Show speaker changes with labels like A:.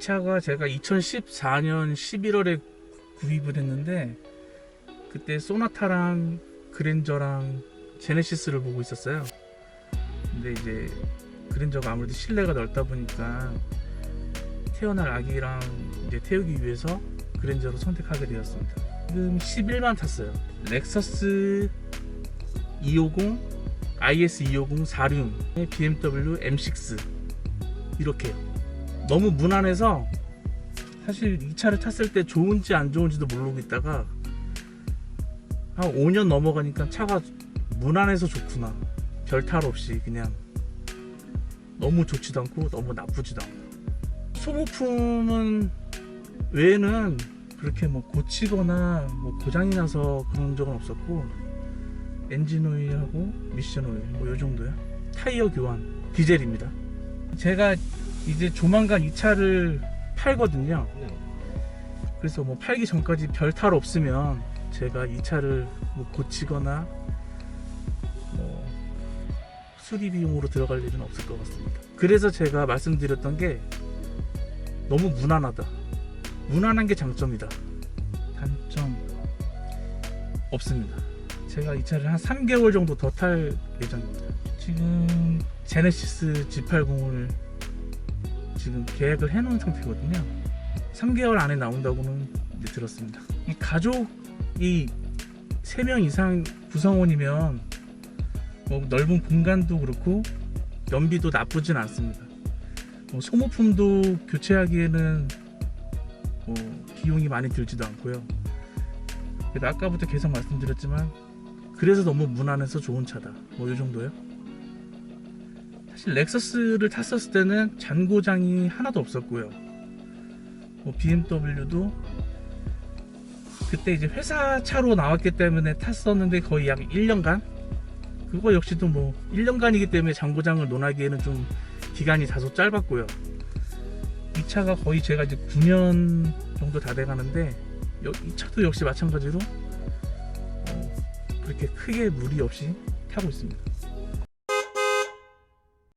A: 차가 제가 2014년 11월에 구입을 했는데 그때 소나타랑 그랜저랑 제네시스를 보고 있었어요. 근데 이제 그랜저가 아무래도 실내가 넓다 보니까 태어날 아기랑 이제 태우기 위해서 그랜저로 선택하게 되었습니다. 지금 11만 탔어요. 렉서스 250, IS 250 4륜, BMW M6 이렇게요. 너무 무난해서 사실 이 차를 탔을 때 좋은지 안 좋은지도 모르고 있다가 한 5년 넘어가니까 차가 무난해서 좋구나. 별 탈 없이 그냥 너무 좋지도 않고 너무 나쁘지도 않고. 소모품은 외에는 그렇게 뭐 고치거나 뭐 고장이 나서 그런 적은 없었고 엔진 오일하고 미션 오일 뭐 요 정도야 타이어 교환 디젤입니다. 제가 이제 조만간 이 차를 팔거든요 그래서 뭐 팔기 전까지 별 탈 없으면 제가 이 차를 뭐 고치거나 뭐 수리 비용으로 들어갈 일은 없을 것 같습니다. 그래서 제가 말씀드렸던 게 너무 무난하다. 무난한 게 장점이다. 단점 없습니다. 제가 이 차를 한 3개월 정도 더 탈 예정입니다. 지금 제네시스 G80을 지금 계획을 해놓은 상태거든요. 3개월 안에 나온다고는 들었습니다. 이 가족이 3명 이상 구성원이면 뭐 넓은 공간도 그렇고 연비도 나쁘진 않습니다. 뭐 소모품도 교체하기에는 뭐 비용이 많이 들지도 않고요. 아까부터 계속 말씀드렸지만 그래서 너무 무난해서 좋은 차다. 뭐 이 정도요. 사실 렉서스를 탔었을 때는 잔고장이 하나도 없었고요. 뭐 BMW도 그때 이제 회사 차로 나왔기 때문에 탔었는데 거의 약 1년간 그거 역시도 뭐 1년간이기 때문에 장고장을 논하기에는 좀 기간이 다소 짧았고요. 이 차가 거의 제가 이제 9년 정도 다 돼가는데 여- 이 차도 역시 마찬가지로 어, 그렇게 크게 무리 없이 타고 있습니다.